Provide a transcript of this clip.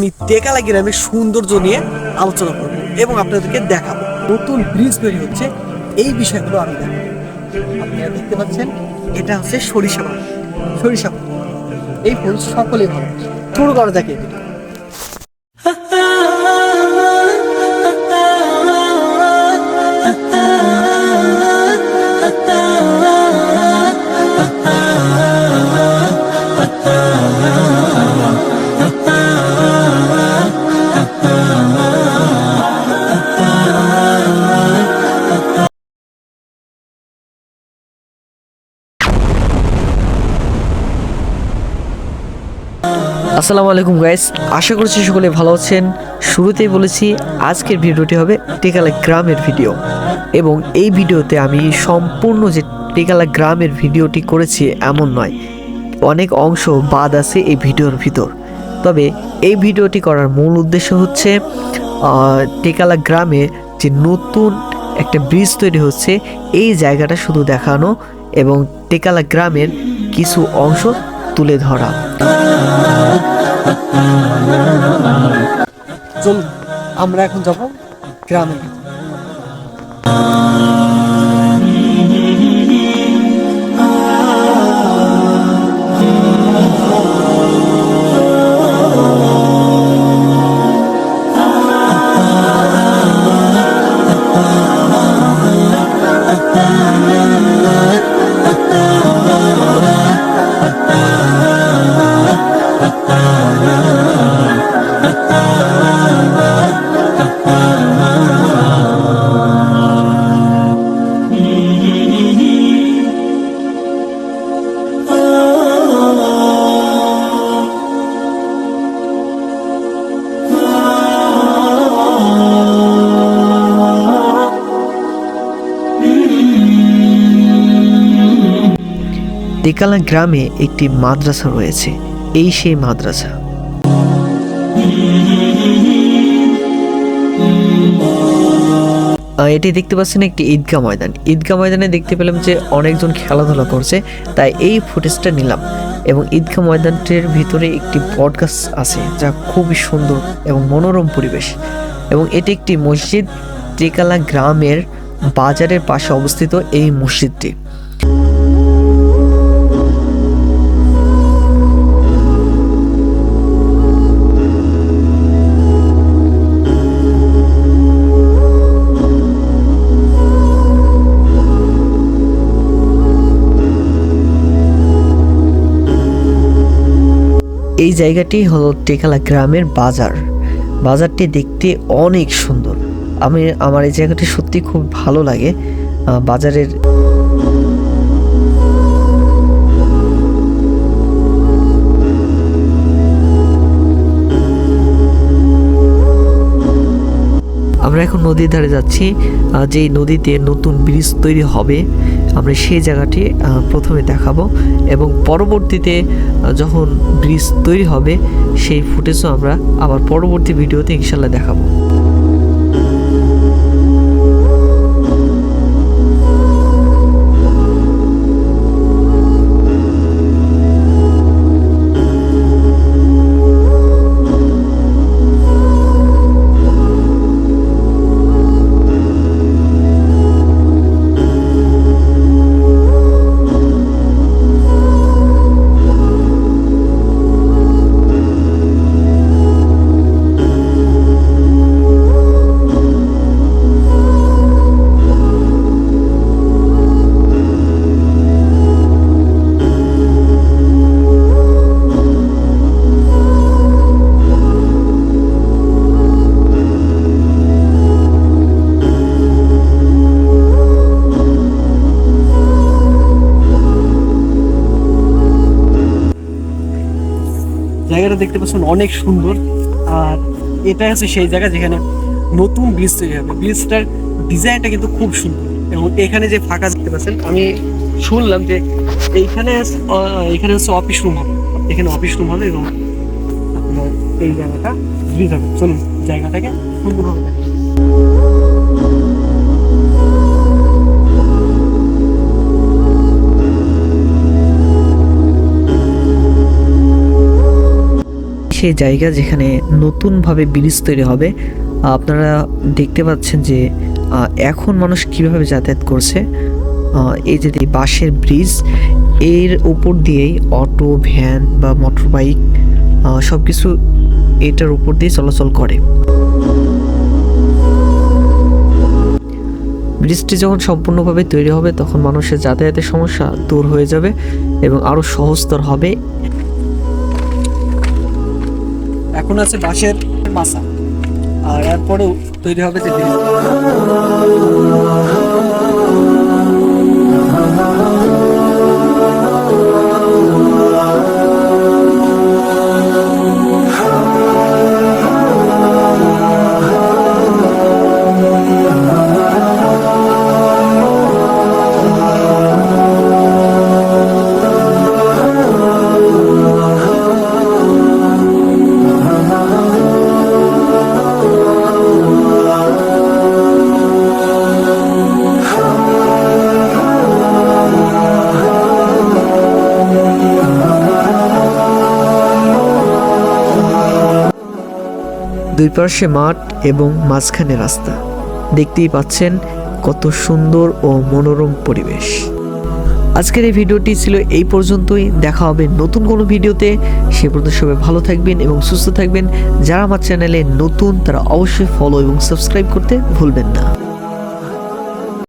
আমি গ্রামের সৌন্দর্য নিয়ে আলোচনা করব এবং আপনাদেরকে দেখাবো। নতুন ব্রিজ তৈরি হচ্ছে, এই বিষয়গুলো আমি দেখাবো। আপনারা দেখতে পাচ্ছেন, এটা হচ্ছে সরিষা সরিষা এই ফুল সকলেই ভালো শুরু করা যাক আসসালামু আলাইকুম গাইস আশা করছি সকলে ভালো আছেন। শুরুতেই বলেছি, আজকের ভিডিওটি হবে টেকালা গ্রামের ভিডিও। এবং এই ভিডিওতে আমি সম্পূর্ণ যে টেকালা গ্রামের ভিডিওটি করেছি এমন নয়, অনেক অংশ বাদ আছে এই ভিডিওর ভিতর। তবে এই ভিডিওটি করার মূল উদ্দেশ্য হচ্ছে টেকালা গ্রামে যে নতুন একটা ব্রিজ তৈরি হচ্ছে, এই জায়গাটা শুধু দেখানো এবং টেকালা গ্রামের কিছু অংশ তুলে ধরা। আমরা এখন যাব গ্রামে। টেকালা গ্রামে একটি মাদ্রাসা রয়েছে, এই সেই মাদ্রাসা। এটি দেখতে পাচ্ছেন একটি ঈদগাহ ময়দান। ঈদগাহ ময়দানে দেখতে পেলাম যে অনেকজন খেলাধুলা করছে, তাই এই ফুটেজটা নিলাম এবং ঈদগাহ ময়দানটির ভিতরে একটি বটগাছ আছে যা খুবই সুন্দর এবং মনোরম পরিবেশ। এবং এটি একটি মসজিদ টেকালা গ্রামের বাজারের পাশে অবস্থিত এই মসজিদটি। এই জায়গাটি হলো টেকালা গ্রামের বাজার। বাজারটি দেখতে অনেক সুন্দর। আমি, আমার এই জায়গাটি সত্যি খুব ভালো লাগে। বাজারের আমরা এখন নদীর ধারে যাচ্ছি যেই নদীতে নতুন ব্রিজ তৈরি হবে, আমরা সেই জায়গাটি প্রথমে দেখাবো এবং পরবর্তীতে যখন ব্রিজ তৈরি হবে, সেই ফুটেজও আমরা আবার পরবর্তী ভিডিওতে ইনশাল্লাহ দেখাবো। জায়গাটা দেখতে পাচ্ছেন অনেক সুন্দর। আর এটা হচ্ছে সেই জায়গা যেখানে নতুন ব্রিজ তৈরি হবে। ব্রিজটার ডিজাইনটা কিন্তু খুব সুন্দর। এবং এখানে যে ফাঁকা দেখতে পাচ্ছেন, আমি শুনলাম যে এইখানে এখানে হচ্ছে অফিস রুম হবে। এখানে অফিস রুম হবে এবং আপনার এই জায়গাটা ব্রিজ হবে। চলুন, জায়গাটাকে সুন্দরভাবে সেই জায়গা যেখানে নতুনভাবে ব্রিজ তৈরি হবে আপনারা দেখতে পাচ্ছেন যে এখন মানুষ কীভাবে যাতায়াত করছে। এই যে বাঁশের ব্রিজ, এর উপর দিয়েই অটো, ভ্যান বা মোটর বাইক সব কিছু এটার উপর দিয়ে চলাচল করে। ব্রিজটি যখন সম্পূর্ণভাবে তৈরি হবে, তখন মানুষের যাতায়াতের সমস্যা দূর হয়ে যাবে এবং আরও সহজতর হবে। এখন আছে বাঁশের মাছা আর এরপরেও তৈরি হবে যে দুই পার্শ্বে মাঠ এবং মাঝখানে রাস্তা। দেখতেই পাচ্ছেন কত সুন্দর ও মনোরম পরিবেশ। আজকের এই ভিডিওটি ছিল এই পর্যন্তই। দেখা হবে নতুন কোনো ভিডিওতে। সে পর্যন্ত সবাই ভালো থাকবেন এবং সুস্থ থাকবেন। যারা আমার চ্যানেলে নতুন, তারা অবশ্যই ফলো এবং সাবস্ক্রাইব করতে ভুলবেন না।